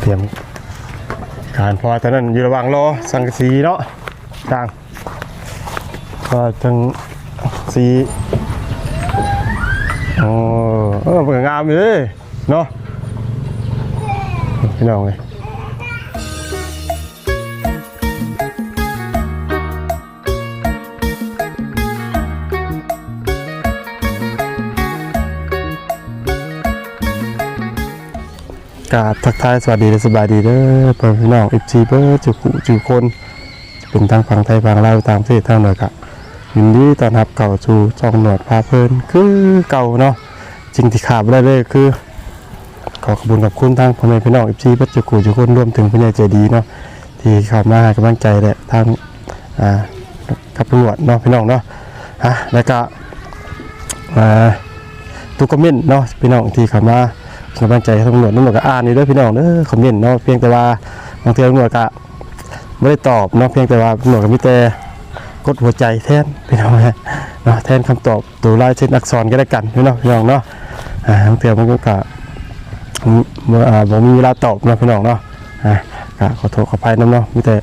เตรียมการพอตอนนั้นอยู่ระหว่างรอสังกะสีเนาะกลางก็ทั้งสีโอ้เออมันก็งามอยู่เลยเนาะพี่น้องเลย กาบทักทายสวัสดีและสบายดีเด้อเพื่อนพี่น้องอิฟซีเบอร์จุกุจุคนเป็นทางฝั่งไทยฝั่งลาวตามประเทศทางเหนือกะยินดีต้อนรับเก่าสู่จองหนวดพาเพลินคือเก่าเนาะจริงที่ขาดไม่ได้เลยคือ ขอขอบคุณกับคุณทางพ่อแม่พี่น้องอิฟซีเบอร์จุกุจุคนรวมถึงพี่ใหญ่ใจดีเนาะที่เข้ามาให้กำลังใจแหละทางอ่ากับตำรวจเนาะพี่น้องเนาะฮะแล้วก็อ่าทุกคอมเมนต์เนาะพี่น้องที่เข้ามา กำลังใจให้ตำรวจตำรวจก็อ่านนี่ด้วยพี่น้องเด้อคอมเมนต์เนาะเพียงแต่ว่าบางทีตำรวจก็ไม่ได้ตอบเนาะเพียงแต่ว่าตำรวจก็มีแต่กดหัวใจแทนพี่น้องนะเนาะแทนคำตอบตัวลายเช่นอักษรก็ได้กันพี่น้องพี่น้องเนาะบางทีมันก็กะเมื่อ่าบ่มีเวลาตอบเนาะพี่น้องเนาะอ่าก็ขอโทษขออภัยน้ำเนาะมีแต่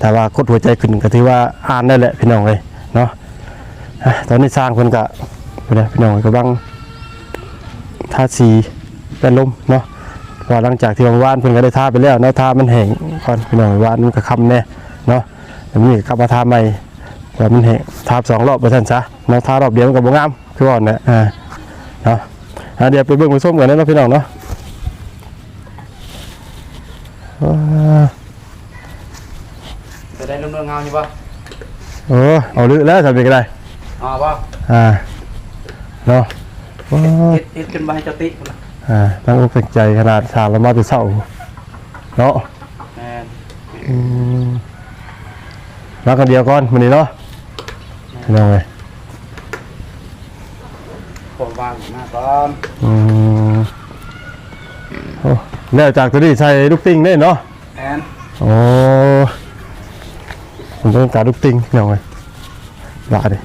แต่ว่ากดหัวใจขึ้นก็ถือว่าอ่านได้แหละพี่น้องเลยเนาะตอนนี้สร้างคนก็พี่น้องพี่น้องก็บังท่าสี เป็นลมเนาะเพอหลังจากที่ว่านเพิ่นก็ได้ทาไปแล้วเนาะทามันแห้งก่อนพี่น้องว่านมันก็คำแน่เนาะแล้วมันนี่ก็กลับมาทาใหม่เพอมันแห้งทาสองรอบไปซั่นซะเนาะทารอบเดียวมันก็บ่งามคือว่าน่ะอ่าเนาะอ่าเดี๋ยวไปเบิ่งไปส้มกันเนาะพี่น้องเนาะว้าจะได้นุ่มๆเงาอยู่ป่ะเออเอาลึกแล้วทำเป็นก็ได้อ๋อป่ะอ่าเนาะว้าเฮ็ดเฮ็ดขึ้นมาให้เจ้าติพุ่นน่ะ อ่าตั้งอกตั้งใจขนาดสารแล้วมาแต่เช้าเนาะแม่นอืมรักกันเดียวก่อนมันนี้เนาะพี่น้องเลยผมวางมาก่อนอืมโอ้แล้วจากตัวนี้ใส่ลูกติงได้เนาะแอนโอ้ผมต้องการลูกติงพี่น้องเลยบาดิ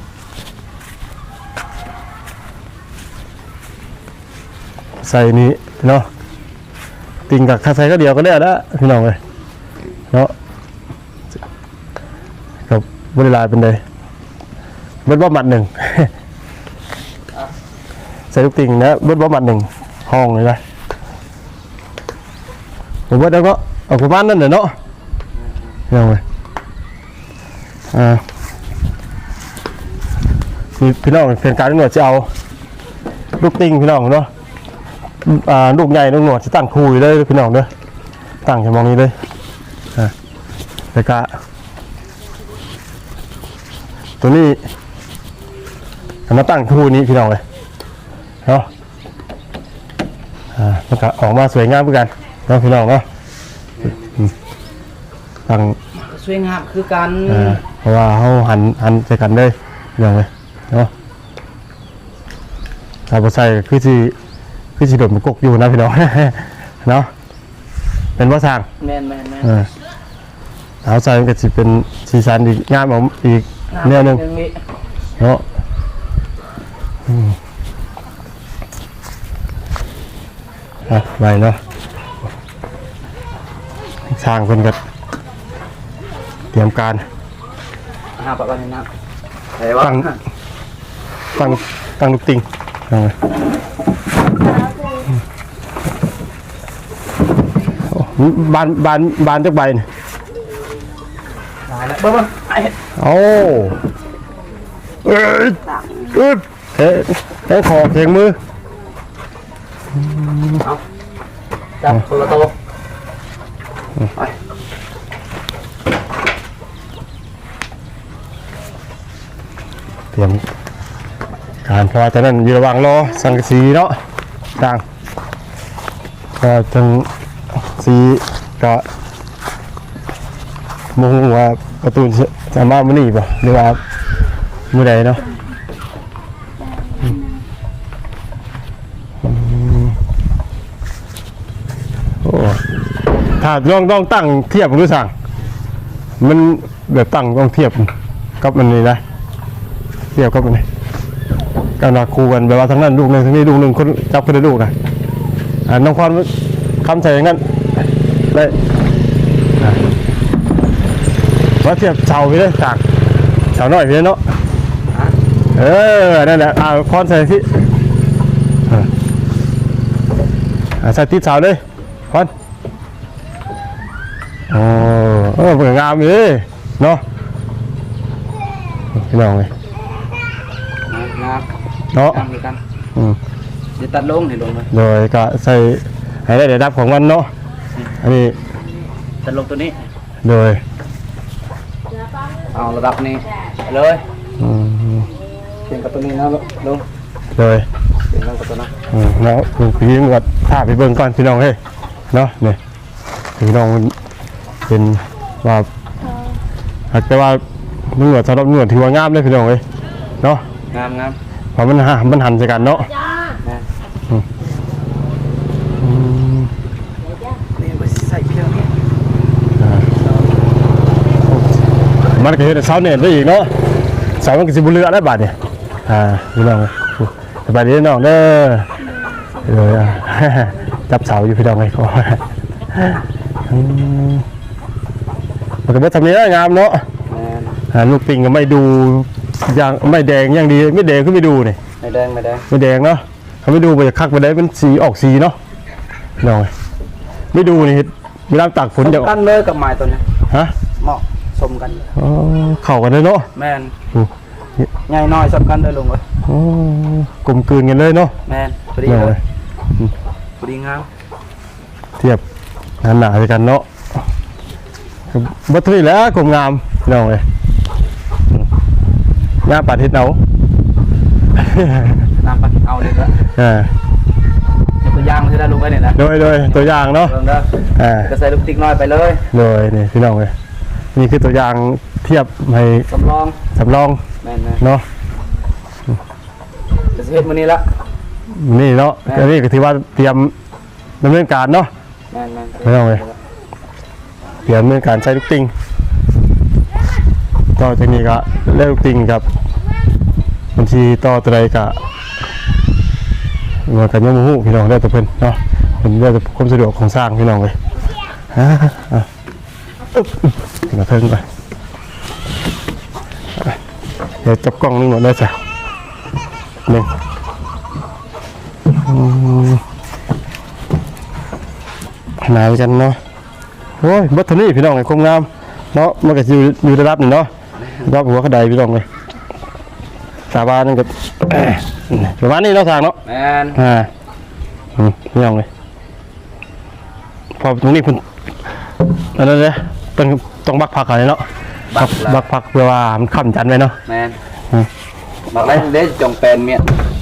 ใส่นี้เนาะติงกับคาใส่ก็เดียวก็ได้แล้วพี่น้องเลยเนาะกับบริลายเป็นเลยเบิดว่หมัดหนึ่งใส่ลูกติงนะเบิดว่าหมัดหนึ่งห้องเลยนะผมว่าแล้วก็เอาประมาณนั้นเลยเนาะพี่น้องเลยอ่ามีพี่น้องเป็นการหนวดจะเอาลูกติงพี่น้องเนาะ อ่าลูกใหญ่ลูกหนวดจะตั้งคูอยู่เลยพี่น้องเด้อตั้งจะมองนี้เลยอ่าแล้วก็ตัวนี้เอามาตั้งคูนี้พี่น้องเลยเนาะอ่ามันก็ออกมาสวยงามเหมือนกันเนาะพี่น้องเนาะอืมตั้ง สวยงามคือกันอ่าเพราะว่าเขาหันหันใส่กันเลยพี่น้องเลยเนาะถ้าบ่ใส่ก็คือสิ คือสิโดดมันกกอยู่นะพี่น้องเนาะเป็นว่าสร้างแม่นแม่นแม่นเออเอาใส่มันก็สิเป็นสีสันอีกงามเอาอีกแนวหนึงนี้เนาะอืมอะไปเนาะสร้างคนก็เตรียมการหาปะกันนะไหนวะตั้งตั้งตั้งลูกติงเอาไว้โอ้ บานบานบานจักใบนี่ตายแล้วเบิ่งเบิ่งไอ้โอ้เอ้ยอึดเฮ้เฮ้ขอเพียงมือจับคนละตัวไปเตรียมการเพอตอนนั้นอยู่ระหว่างรอสังกะสีเนาะต่างก็ทั้ง สีก็มองว่าประตูจะมามื่อนี้ป่ะหรือว่ามื่อใดเนาะโอ้ถ้าต้องต้องตั้งเทียบรู้สั่งมันแบบตั้งต้องเทียบกับมันนี่นะเทียบกับมันนี่กันาคูกันแบบว่าทั้งนั้นลูกหนึ่งทั้งนี้ลูกหนึ่งคนจับคนละลูกนะอ่าน้องพร คำใส่อย่างนั้นได้อะว่าเทียบเสาไปเลยจากเสาหน่อยไปเลยเนาะเออนั่นแหละเอาคอนใส่ที่อะอะใส่ติดเสาเลยคอนโอ้เออเปิดงามเลยเนาะพี่น้องเลยงามเนาะงามเหมือนกันอืมเดี๋ยวตัดลงเห็นลงเลยโดยก็ใส่ ให้ได้ระดับของมันเนาะอันนี้ตัดลงตัวนี้ โดยเอาระดับนี้เลยอืมเปลี่ยนกับตัวนี้นะลงโดยเปลี่ยนลงกับตัวนั้นอืมแล้วพี่มึงก็ถ่าไปเบิ่งก่อนพี่น้องเฮ้ยเนาะเนี่ยพี่น้องมันเป็นว่าหากแต่ว่าเนื้อสำหรับเนื้อถือว่างามเลยพี่น้องเฮ้ยเนาะงามงามเพราะมันหามันหันใส่กันเนาะ นะ อืม นี่ไปใส่เพียงนี้ อ่า มันก็เห็นเสาเน็ตได้อีกเนาะเสามันก็สิบุเรือได้บาดเนี่ยอ่าพี่น้องเอ้ยสบายดีน้องเด้อเอออะจับเสาอยู่พี่น้องไงก็อืมมันก็บ่ทำนี้ได้งามเนาะแมนอ่าลูกปิงก็ไม่ดูอย่างไม่แดงอย่างดีไม่แดงก็ไม่ดูนี่ไม่แดงไม่แดงไม่แดงเนาะเขาไม่ดูไปคักไปได้เป็นสีออกสีเนาะน้องเอ้ยไม่ดูนี่เวลาตากฝนจะกันเลยกับไม้ตัวนี้ฮะเหมาะ สมกันอ๋อเข้ากันเลยเนาะแมนอืมใหญ่น้อยสำคัญเลยลงเลยอ๋อกลมกลืนกันเลยเนาะแมนพอดีน้องเลเอ้ยยพอดีงามเทียบหนาหนาๆกันเนาะบัตรนี่แหล้วกลมงามน้องเอ้ยอืมหน้าปัดเฮ็ดเอาน้ำปัดเอาเลยละอ่าเดี๋ยวตัวย่างที่ได้ลงไปเนี่ยนะโดยโดยตัวอย่างเนาะลงเด้ออ่าก็ใส่ลูกติ๊กน้อยไปเลยโดยนี่พี่น้องเลย นี่คือตัวอย่างเทียบให้สำรองสำรองแมนแมนเนาะจะเฮ็ดมื้อนี้ละนี่เนาะแม่อันนี้ก็ถือว่าเตรียมดำเนินการเนาะ แมนแมนไม่ต้องเลย เตรียมดำเนินการใช้ลูกติงต่อจากนี้ก็เล่ลูกติงครับบัญชีต่อตัวใดก็มากันยังมหูพี่น้องได้แต่เพิ่นเนาะเป็นเรื่องความสะดวกของสร้างพี่น้องเลยอ่าอะอึ๊บ มาเพิ่งไปเดี๋ยวจับกล้องนึงหมดได้จ้ะหนึ่งอืมหนาวกันเนาะโอ้ยบัตรนี่พี่น้องไอ้คมงามเนาะมันก็อยู่อยู่ระดับนี่เนาะรอบหัวกระไดพี่น้องเลยสาบานนั่นก็ประมาณนี้เนาะทางเนาะแมนอ่าอืมพี่น้องเลยพอตรงนี้คุณอันนั้นเลย ต้องต้องบักผักอะไรเนาะบักละบักผักเพื่อว่ามันค้ำจันไว้เนาะแมนอืมบักแล้วเด้จงแปลนเมีย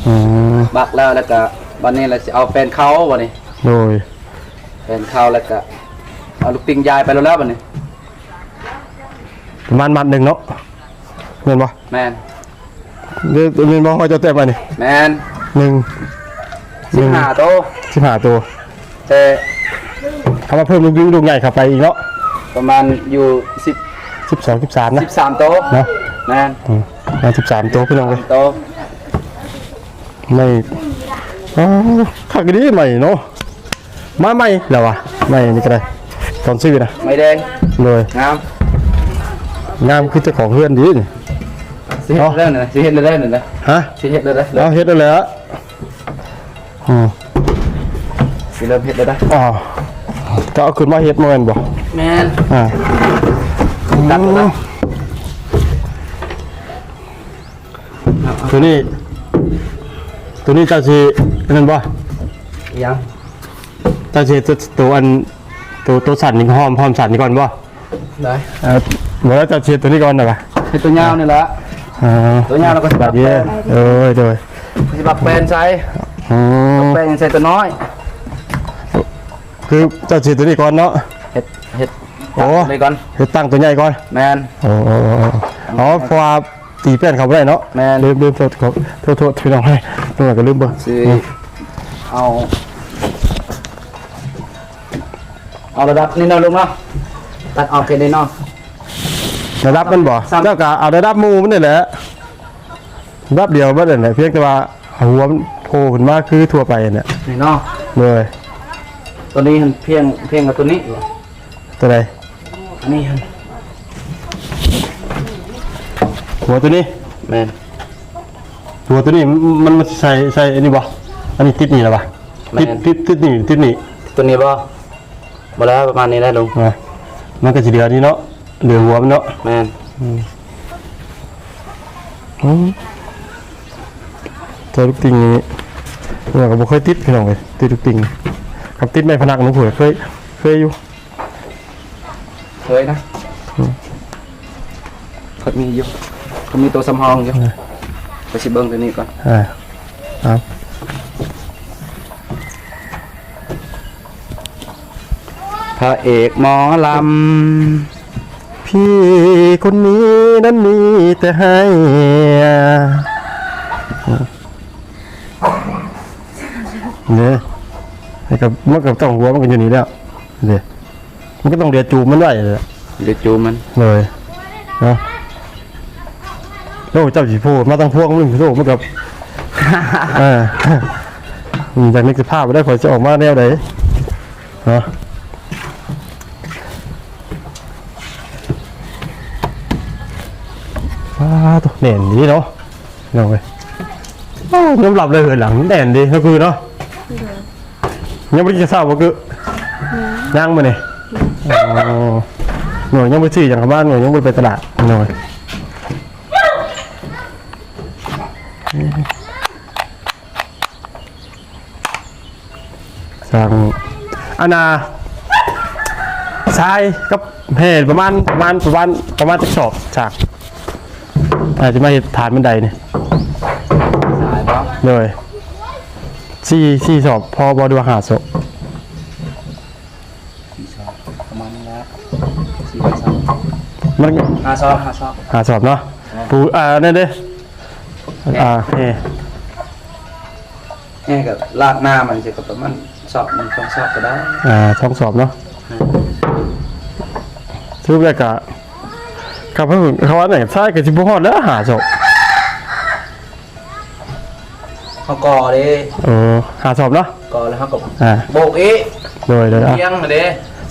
อืมบักแล้วแล้วก็วันนี้เราจะเอาแปลนเขาวันนี้โดยแปลนเขาแล้วก็เอาลูกติงยายไปแล้วแล้ววันนี้ประมาณมัดหนึ่งเนาะเงินบ่แมนเดี๋ยวเงินบ่เขาจะเต็มมานี่แมนหนึ่งสิบห้าโตสิบห้าตัวแต่เขามาเพิ่มลูกลูกใหญ่เข้าไปอีกเนาะ ประมาณอยู่สิบสิบสองสิบสามนะสิบสามโตเนาะแมนอืมมาสิบสามตัวพี่น้องเลยโตไม่อ๋อขักดีใหม่เนาะมาใหม่แล้ววะใหม่นี่ก็ได้ตอนซื้อนะไม่แดงเลยงามงามคือเจ้าของเพื่อนดีนี่ สิเฮ็ดเรื่องหนึ่งสิเฮ็ดเรื่องหนึ่งนะฮะสิเฮ็ดเรื่องเอาเฮ็ดได้แล้วอืมสิเริ่มเฮ็ดเลยนะอ๋อ จะเอาขึ้นมาเฮ็ดมาแม่นบ่แมนอ่าตัดเลยนะตัวนี้ ตัวนี้เจ้าสิอันนั่นบ่ยังเจ้าสิตัวตัวอันตัวตัวสั่นนี่หอมหอมสั่นนี่ก่อนบ่ได้เออบ่แล้วเจ้าสิตัวนี้ก่อนน่ะบ่ให้ตัวยาวนี่แหละอ่าตัวยาวเราก็สิบัดเดียวเอ้ยโดยสิบักแปลนใช้อ๋อ แปลนใช้ตัวน้อย คือเจ้าสิตัวนี้ก่อนเนาะเฮ็ดเฮ็ดโอ้เลยก่อนเฮ็ดตั้งตัวใหญ่ก่อนแมนโอ้โอ้โอ้อ๋อเพราะว่าตีแป้นเขาบ่ได้เนาะแม่นลืมลืมโทษครับโทษโทษพี่น้องให้ตรงไหนก็ลืมเบ่สิเอาเอาระดับนี้เนาะลุงเนาะตัดออกแค่นี้เนาะระดับมันบ่ซ้ำเจ้าก็เอาระดับหมู่มันนี่แหละระดับเดียวบ่ได้แหละเพียงแต่ว่าหัวมันโผล่ขึ้นมาคือทั่วไปเนี่ยนี่เนาะเลย ตัวนี้มันเพียงเพียงกับตัวนี้ตัวใดอันนี้ครับหัวตัวนี้แมนหัวตัวนี้มันมันใส่ใส่อันนี้บ่อันนี้ติดนี่แล้วบ่ติดติดติดนี่ติดนี่ตัวนี้บ่บ่แล้วประมาณนี้แหละลุงอะมันก็สิเหลือนี่เนาะเหลือหัวมันเนาะแมนอืมตัวลูกติงนี่เราก็บ่เคยติดพี่น้องเลยติดลูกติง กับติดไม้พนักหนูเผยเคยเคยอยู่เคยนะเขามีอยู่เขามีตัวสำรองอยู่ไปสิเบิ่งตัวนี้ก่อนอ่าครับพระเอกหมอลำ พี่คนนี้นั้นมีแต่ให้เนี่ย ไอ้กับมันกับต้องหัวมันกันอยู่นี่แล้วเนี่ยมันก็ต้องเดียวจูบมันไว้เลยำเดี๋ยวจูมันเลยเนาะโอ้เจ้าสีพูดมาตั้งพวงมึงโอ้มันกับเอออืมจากนึกสภาพไปได้พอจะออกมาแนวไหนเนาะว้าตัวเด่นดีเนาะเนาะเว้ยโอ้ยำหลับเลยเหรอหลังเด่นดีก็คือเนาะ ยังไม่ได้จะทราบว่าคือยังมาเนี่ยอ๋อหน่วยยังไปซื้ออย่างกับบ้านหน่วยยังไปไปตลาดหน่วยสั่งอันนาชายกับเพจประมาณประมาณประมาณประมาณจะสอบจากอาจจะมาเห็นฐานบันไดเนี่ยสายบ่เลย สี่สี่สอบพอบอดูหาศพประมาณนี้แล้วสี่ห้าสองมันห้าสองห้าสองหาสอบเนาะปูอ่านั่นเด้อ่าเอนี่กับลากหน้ามันจะกับประมาณสอบหนึ่งสองสอบก็ได้อ่าท้องสอบเนาะซื้อแรกกะกับเพื่อนเขาว่าไหนใช่กับจิบุฮอดแล้วหาศพ เขาก่อเด้เออหาสอบเนาะก่อแล้วเขาก็อ่าโบกอีโดยเลยอะเลี้ยงมาเด้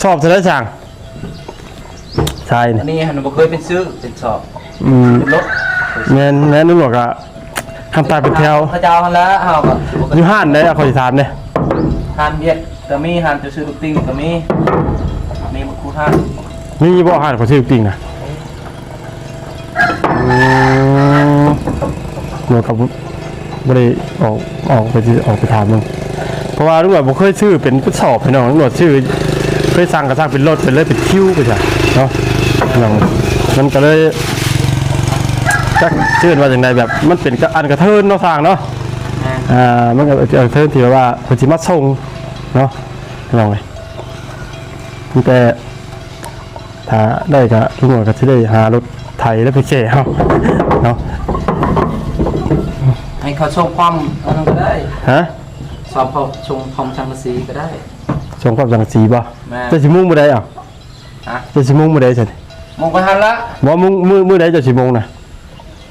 สอบจะได้สั่งใช่อัเนี่ยนนี้ฮันบ่เคยเป็นซื้อเป็นสอบอืมเป็นรถแม่นแม่นนึกบอกอะทำตายเป็นแถวพระเจ้าหันแล้วเฮาก็อยู่ห้านได้อะคอยถามเนี่ยทานเบียดก็มีทานจะซื้อลูกติ้งก็มีมีบุครูท่านมีบ่ห้านขอชื่อจริงนะอืมหนูกับ บ่ได้ออกออกไปที่ออกไปถามมึงเพราะว่าลุงหน่อยบ่เคยชื่อเป็นผู้สอบพี่น้องลุงหน่อยชื่อเคยสั่งกระสั่งเป็นรถเป็นเลยเป็นคิวไปจ้ะเนาะน้องมันก็เลยจักชื่อว่าจังไดแบบ มันเป็นกระอันกระเทินเนาะทางเนาะอ่ามันก็เอาเทินที่ว่าเพิ่นสิมาส่งเนาะลองเลยมีแต่ถ้าได้ก็ลุงหน่อยก็สิได้หารถไถแล้วไปแช่เฮาเนาะ ให้เขาชมความอันนั้นก็ได้ฮะสอบเขาชมความชังกะสีก็ได้ส่งความสังสีบ่แม่จะสิมุ่งมื้อใดอะฮะจะสิมุ่งมื้อใดซั่นมงไปหันละบ่มุ่งมื้อมื้อใดจะสิมุ่งน่ะ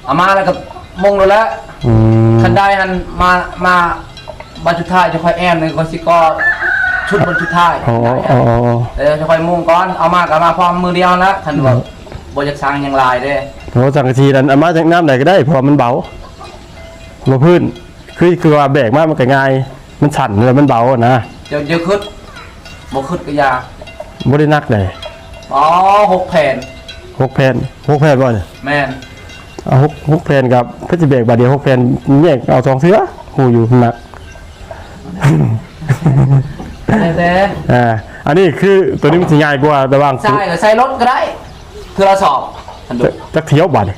เอามาแล้วก็มงแล้วละอืมคันได้หันมามาบันชุดท้ายจะค่อยแอมเลยก็สิก็ชุดบนชุดท้ายอ๋ออ๋ออ๋อเดี๋ยวจะค่อยมุ่งก่อนเอามาก็มาพร้อมมือเดียวละคันว่าบ่อยากสร้างหยังหลายเด้ โหสังกะสีนั้นเอามาจากน้ำไหนก็ได้เพราะว่ามันเบา บ่พื้น คือคือว่าแบกมามันก็ง่าย มันสั่นแล้วมันเบาอะนะเดี๋ยวเดี๋ยวขึ้นบ่ขึ้นก็อยาบ่ได้หนักเลยอ๋อหกแผ่นหกแผ่นหกแผ่นบ่เนี่ยแม่นเอาหกหกแผ่นกับเพชรเบรกบาทเดียวหกแผ่นแยกเอาสองเสื้อหูอยู่หนัก แต่อ่า อันนี้คือตัวนี้มันสิง่ายกว่าระหว่างใช่ก็ใส่รถก็ได้คือเราสอบคันดูจะจักเที่ยวบาทนี่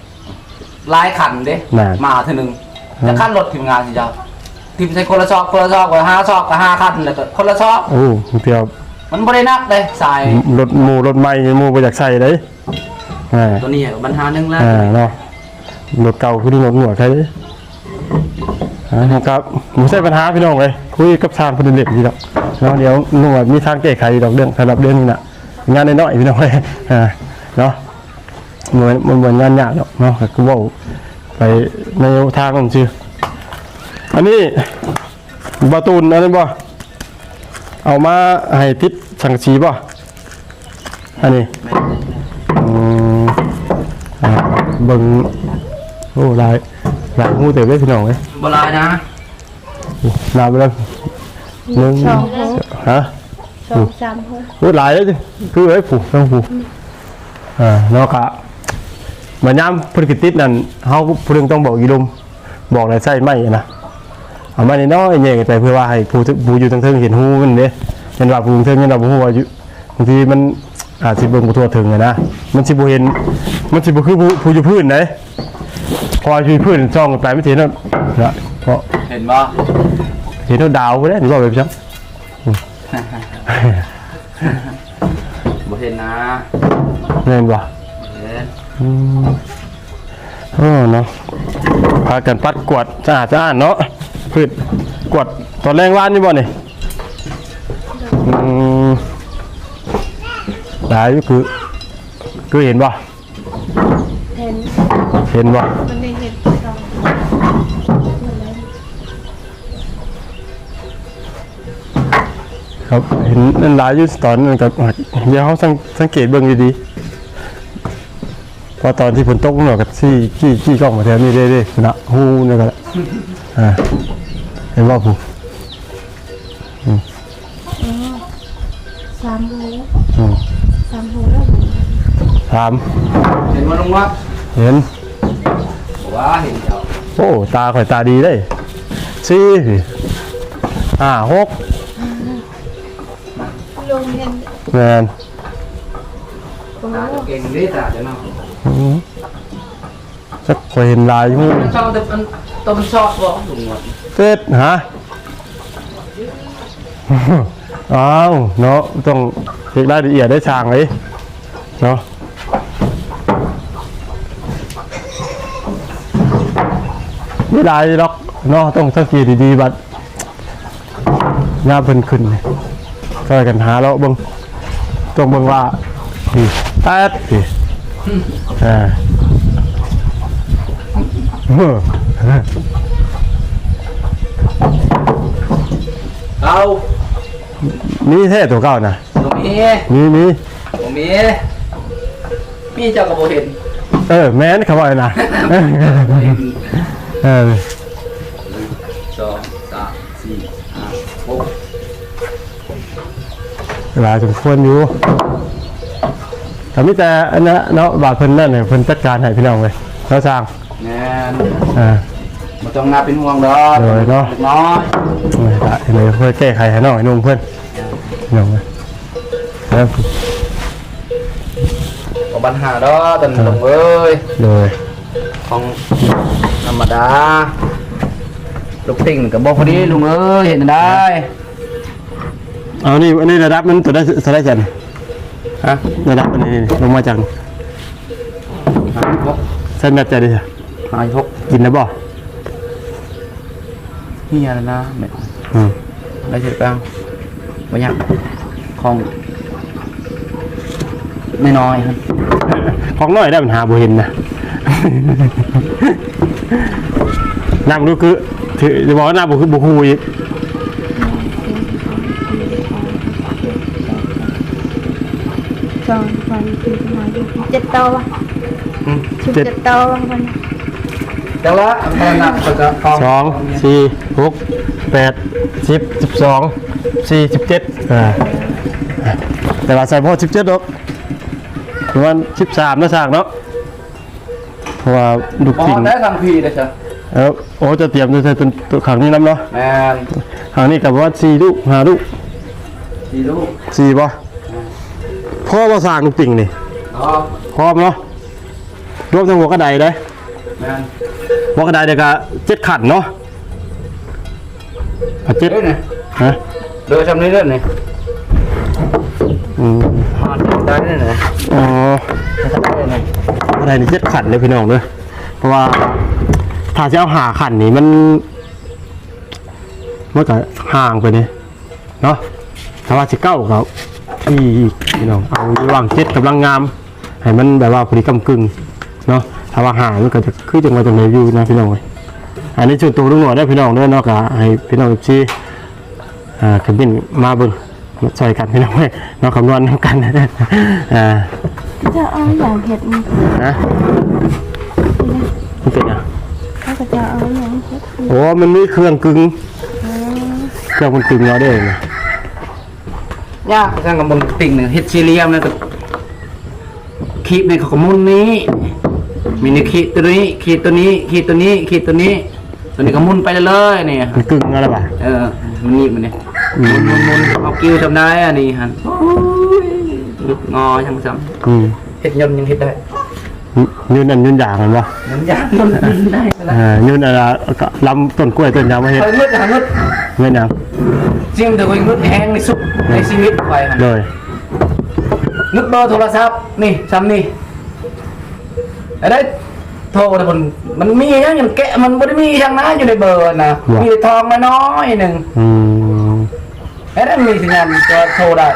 ลายขันเด้น่ะมาเท่านึง จะขั้นรถทีมงานสิจ้าทีมใส่คนละชอบคนละชอบก็ห้าชอบก็ห้าขั้นแล้วก็คนละชอบโอ้เที่ยวมันบ่ได้นักเลยสายรถหมูรถใหม่หมูบ่อยากใส่เลยอ่าตัวนี้ปัญหาหนึงแล้วอ่าเนาะรถเก่าคือรถหัวใครเลยอ่าครับบ่ใช่ปัญหาพี่น้องเลยคุยกับทางเพิ่นเด็กดีดอกเนาะเดี๋ยวหน่วยมีทางแก้ไขดอกเรื่องสำหรับเรื่องนี้น่ะงานน้อยๆพี่น้องเลยอ่าเนาะมันมันเหมือนงานยากหรอกเนาะก็เว่า ไปในทางมันชื่ออันนี้บาตูนอันนี้บ่เอามาให้ติดสังสีบ่ให้อันนี้แม่อืมอ่าเบิ่งโอ้หลายหลายหูเต็มเลยพี่น้องเอ้ยบลายนะนานไปแล้วหนึ่งสองหกฮะสองสามหกโอ้หลายเลยจิคือไอ้ผูต้องผูอ่าเนาะกะ เหมือนย้ำเพิ่นกิติดนั่นเฮาเพิ่นต้องบอกอีลุมบอกอะไรใส่ไม่นะเอามาในน้อยเนี่ยแต่เพื่อว่าให้ผู้ที่ผู้อยู่ทางเทิงเห็นหูมันเด้เห็นว่าผู้เทิงเห็นว่าผู้ว่าอยู่บางทีมันอาจสิเบิ่งบ่ทั่วถึงอะนะ มันสิบ่เห็น มันสิบ่คือผู้ผู้อยู่พื้นไหนพออยู่พื้นจ้องไปไม่เห็นนั่นนะเพราะเห็นบ่เห็นดาวบ่ได้นี่ว่าแบบจังบ่เห็นนะแม่นบ่ บ่เห็นอืมเออเนาะพากันปัดกวาดสะอาดสะอาดเนาะพืชกวาดตอนแรงว่านนี่บ่นี่อืมหลายอยู่คือคือเห็นบ่เห็นเห็นบ่มันไม่เห็นสองครับเห็นนั่นหลายอยู่ตอนนั้นก็เดี๋ยวเขาสังสังเกตเบิ่งดีๆเพอตอนที่ฝนตกเนาะก็ซี่ขี้ขี้กล้องมาแถวนี้เด้ๆนะฮู้นี่ก็แหละอ่าเห็นบ่ผู้สามหกอืมสามหกแล้วถามเห็นบ่ลุงวะเห็นบ่ว่าเห็นเจ้าโอ้ตาข่อยตาดีได้สี่ห้าหกลุงเห็นแมนโอ้ตาจะเก่งนี่ตาจะเนาะอื้อ สักเห็นลายมันชอบแต่มันตัวมันชอบบ่ลุงวเต็ดฮะอ้าวเนาะต้องเช็ครายละเอียดได้ช่างเลยเนาะไม่ได้หรอกเนาะต้องสังเกตดีๆบัดหน้าเพิ่นขึ้นนี่ช่วยกันหาแล้วเบิ่งต้องเบิ่งว่าดีแป๊ดนี่ อ่าเออเอานี่แท้ตัวเก่านะบ่มีนี่นี่บ่มีมีเจ้าก็บ่เห็น เออ แม่นเขาบอกเลยนะเออสองสามสี่ห้าหกเวลาสมควรอยู่ แต่ไม่แต่อันนั้นเนาะบาดเพิ่นนั่นเนี่ยเพิ่นจัดการให้พี่น้องเลยเขาสร้างแม่นอ่าบ่ต้องน่าเป็นห่วงดอกเลยเนาะล็กน้อยเลยละเลยเพื่อแก้ไขให้น้องให้นุ่มเพื่อนพี่น้องเลยแล้วบ่ปัญหาดอกตันลงเอ้ยเลยของธรรมดาลูกติ่งกับบอกพอดีลุงเอ้ยเห็นได้เอานี่อันนี้ระดับมันตัวได้ตัวได้จัน ฮะระดับอันนี้ลงมาจากหาพกเส้นแบบใจดิหาพกกินแล้วบ่เฮียแล้วนะไม่อืมได้เสร็จแล้วไม่ยากของไม่น้อยครับของน้อยได้ปัญหาบ่เห็นนะนั่งดูคือถือจะบอกว่านั่งบ่คือบ่ฮู้อีก สองสามสี่ห้าหกเจ็ดโตวะสิบเจ็ดเจ็ดโตวะมันจังละพนักก็ของสองสี่หกแปดสิบสิบสองสี่สิบเจ็ดอ่าแต่ว่าใส่พอสิบเจ็ดดอกประมาณสิบสามนะสร้างเนาะเพราะว่าลูกอ๋อติ่งได้ทางพีเลยจ้ะเออโอ้จะเตรียมจะใส่ตัวตัวขังนี้น้ำเนาะแม่นขังนี้กับว่าสี่ลูกห้าลูกสี่ลูกสี่ป่ะ พ่อมาสร้างลูกติ่งนี่เนาะพร้อมเนาะรวมทั้งหัวกระไดเลยแม่นหัวกระไดเด็กก็เจ็ดขันเนาะเอาเจ็ดเด้อเนี่ยฮะเดินทำนี้เด้อเนี่ยอืมหาได้เนี่ยนะอ๋อได้เนี่ยอะไรนี่เจ็ดขันเลยพี่น้องเลยเพราะว่าถ้าจะเอาหาขันนี่มันมันก็ห่างไปเนี่ยเนาะถ้าว่าสิเก้าเขา ที่พี่น้องเอาระหว่างเจ็ดกำลังงามให้มันแบบว่าพอดีกำกึ่งเนาะถ้าว่าห่างมันก็จะคือจังหวะจังไหนอยู่นะพี่น้องเลยอันนี้ชุดตัวลุงหน่อยได้อพี่น้องเด้อเนาะก็ให้พี่น้องชี้อ่าขบินมาเบิ่งซอยกันพี่น้องเว้ยเนาะคำนวณนำกันอ่าจะเอาอย่างเห็ดมันนะมันเป็นอะเขาก็จะเอาอย่างเห็ดโอ้มันมีเครื่องกึ่งเครื่องมันกึ่งเราได้เลย ยากทางกับบนติ่งหนึ่งเฮ็ดซีเรียมแล้วก็คีบในเขาก็มุนนี้ มีในคีบตัวนี้คีบตัวนี้คีบตัวนี้คีบตัวนี้ ตัวนี้ก็มุนไปเลยๆนี่มันกึ่งอะไรป่ะเออ มันนี่มันนี่มุนมุนมุนเอากิ้วทำได้อันนี้ฮันโอ้ยลุกงอช่างซ้อืมำเฮ็ดยนต์ยังเฮ็ดได้ ยืนอันยืนอย่างกันวะมันยากยนต์ยืนได้แล้วอ่ายืนอะไรก็ลำต้นกล้วยต้นยางมาเห็ดคอยงึดหางึดเงี้ยยังจริงแต่คอยงึดแห้งในสุดในชีวิตคอยหันเลยนึกเบอร์โทรศัพท์นี่ซ้ำนี่ไอ้ได้โทรแต่คนมันมีอย่างอย่างแกะมันไม่ได้มีอย่างนั้นอยู่ในเบอร์นะมีแต่ทองมาน้อยหนึ่ง อืมไอ้ได้มีสัญญาณจะโทรได้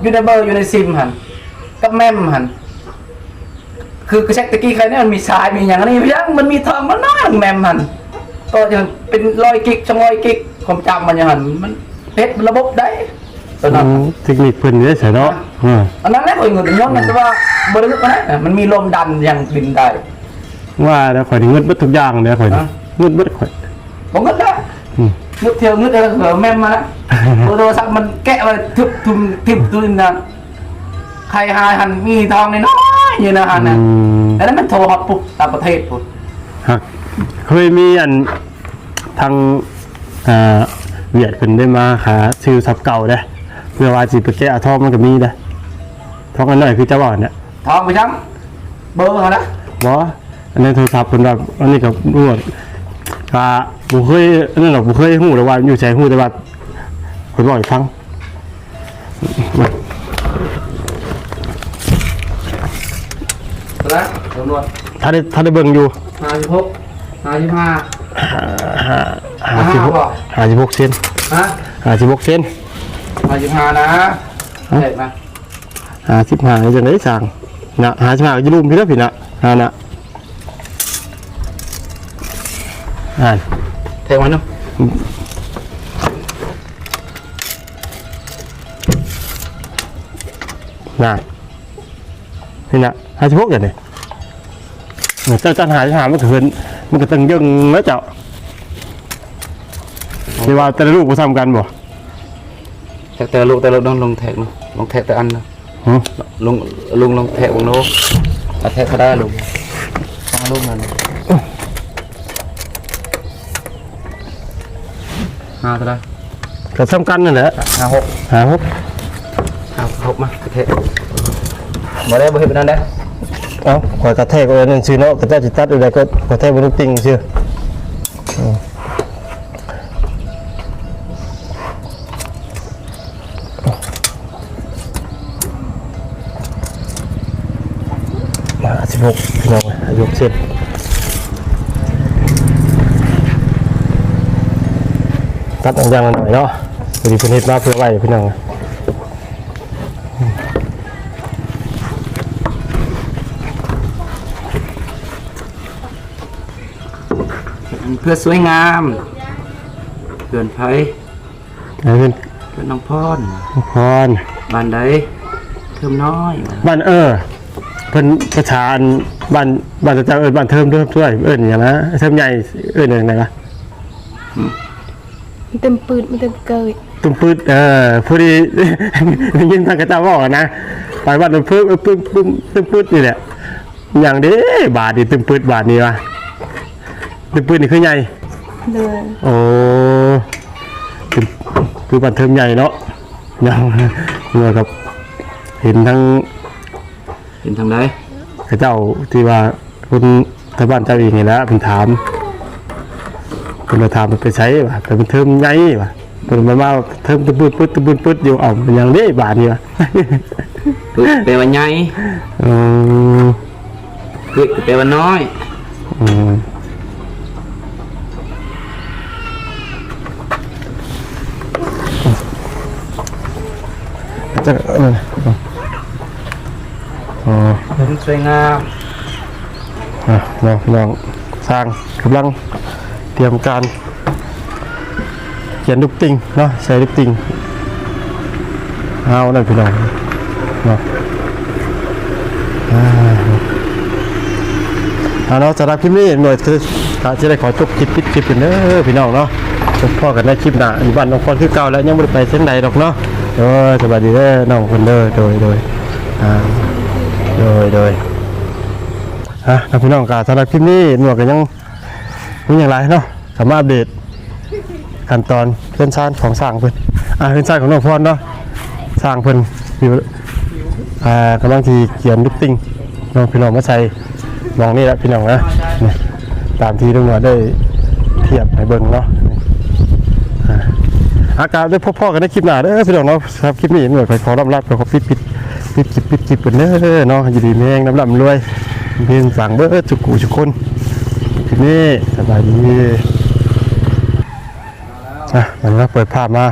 อยู่ในเบอร์อยู่ในซิมหันกับแม่มหัน คือกระเช็คตะกี้ใครเนี่ยมันมีสายมีอย่างนี้ยังมันมีทองมาน้อยแม่มหันก็ยังเป็นร้อยกิกสองร้อยกิกความจำมันอย่างหันมันเพชรระบบได้ตอนนั้นเทคนิคเพิ่นนี่ได้ใส่เนาะอืมอันนั้นแหละคนเงินย้อนมันแต่ว่าบริสุทธิ์นะมันมีลมดันอย่างบินได้ว่าแล้วข่อยนี่เงินเบิดทุกอย่างเลยข่อยนี่อะเงินเบิดข่อยผมก็ได้อืมเงือกเที่ยวเงือกอะไรเหอแม่มมาแล้วโทรศัพท์มันแกะมาทึบทุมทิบทุนนะใครหาหันมีทองในน้อยๆ อยู่นะหันอืนะมแล้วนั้นมันโทรฮอตปุ๊บต่างประเทศปุ๊บฮักเคยมีอันทางอ่าเวียดเพิ่นได้มาหาซื้อทรัพย์เก่าเด้เพื่อว่าสิไปแก้ทองมันก็มีเด้ทองอันน้อยคือเจ้าบ่าวเนี่ยทองไปช้ำเบอร์เขานะบ่อันนี้โทรศัพท์เพิ่นว่าอันนี้ก็รู้ว่าก็บ่เคยอันนั้นหรอกบ่เคยฮู้แต่ว่าอยู่ใจฮู้แต่ว่าเพิ่นบอกให้ฟัง แล้วจำนวนถ้าได้ถ้าได้เบิ่งอยู่ห้าสิบหกห้าสิบห้าห้าสิบหกห้าบ่ห้าสิบหกเซนฮะห้าสิบหกเซนห้าสิบห้านะเด็กนะห้าสิบห้าจังได๋สั่งนะห้าสิบห้าก็จะรุมพี่เด้อพี่นะห้านะอ่านเทมันเนาะน่ะนี่นะห้าสิบหกอย่างนี้ เจ้าจันหาจะหามันก็เหินมันก็ตึงยึงแล้วเจ้าที่ว่าแต่ละลูกก็ซ้ำกันบ่แต่แต่ลูกแต่ลูกต้องลงแท็กเนาะลงแท็กแต่อันเนาะหึลุงลุงลงแทะวงโน้เอาแทะเขาได้ลุงฟังลุงนั่นห้าเท่าไหรก็ซ้ำกันนั่นแหละห้าหกหาหกห้าหกมาแทะมาได้บ่เห็นแบบนั้นได้ เอ้าขอยกระแทกเอาไว้นั่นชื่อเนาะกระเจ้าจิตัดอะไรก็กระแทกบนติ่งชื่อมาสิบหกพี่น้องอายุเจ็ดตัดออกยางมาหน่อยเนาะพอดีเพิ่นเฮ็ดมาเพื่อไว้พี่น้อง เพื่อสวยงามเกินไผอันนี้เป็นเกินน้องพรพรบ้านใดเทิมน้อยบ้านเออเพิ่นประชาอันบ้านบ้านเจ้าเอิ้นบ้านเทิมเทิมช่วยเอิ้นอย่างนะเทิมใหญ่เอิ้นอย่างไรวะมันเต็มปืนมันเต็มเกยตุ้มปืดเออพอดี ได้ยินทางกระเจ้าบอกอะนะไปบ้านตุ้มปืดเออปึ้มปึ้มตุ้มปืดนี่แหละอย่างเด้บาทนี่ตุ้มปืดบาทนี่วะ ตุ้มปืดนี่คือใหญ่เลยโอ้ตุ้มคือบ้านเทิมใหญ่เนาะยังเมื่อกับ เห็นทั้งเห็นทางใดพระเจ้าที่ว่าคุณทางบ้านเจ้าเองนี่แหละเป็นถามเป็นมาถามมันไปใช้ว่าแต่เป็นเทอมใหญ่ว่ะเป็นมาว่าเทอมตะปืดปืดตะปืดปืดอยู่เอามันอย่างนี้บาทนี่ว่ะปึ๊บแปลว่าใหญ่อืมปึ๊บแปลว่าน้อยอืม จะเอออ๋อเห็นสวยงามอะน้องน้องสร้างกำลังเตรียมการเขียนลูกติงเนาะใช้ลูกติงเอานั่นพี่น้องเนาะเอาเนาะสำหรับคลิปนี้หน่วยคือจะได้ขอจบคลิปคลิปกันเด้อพี่น้องเนาะ พบพ่อกันในคลิปหน้าอยู่บ้านน้องคนคือเก่าแล้วยังไม่ได้ไปเส้นใดดอกเนาะเออสวัสดีเด้อน้องคนเด้อโดยโดยอ่าโดยโดยฮะแล้วพี่น้องกาสำหรับคลิปนี้หน่วยกันยังมีอย่างไรเนาะสามารถอัปเดตขั้นตอนเพื่อนชานของสร้างเพิ่นอ่าเพื่อนชานของน้องพรเนาะสร้างเพิ่นอยู่อ่ากำลังทีเขียนลิปติ้งน้องพี่น้องมาใส่มองนี่แหละพี่น้องนะตามที่ลุงหนวดได้เทียบให้เบิ่งเนาะ อากาศได้พบพ่อกันในคลิปหน้าเด้อพี่น้องเนาะครับคลิปนี้หน่วยไปขอรับรับขอปิดปิดปิดคลิปปิดคลิปกันเด้อเนาะอยู่ดีแมงน้ำลำรวยเพียงสั่งเบอร์จุกกูจุกคนคลิปนี้สบายดีอะมันก็เปิดภาพมา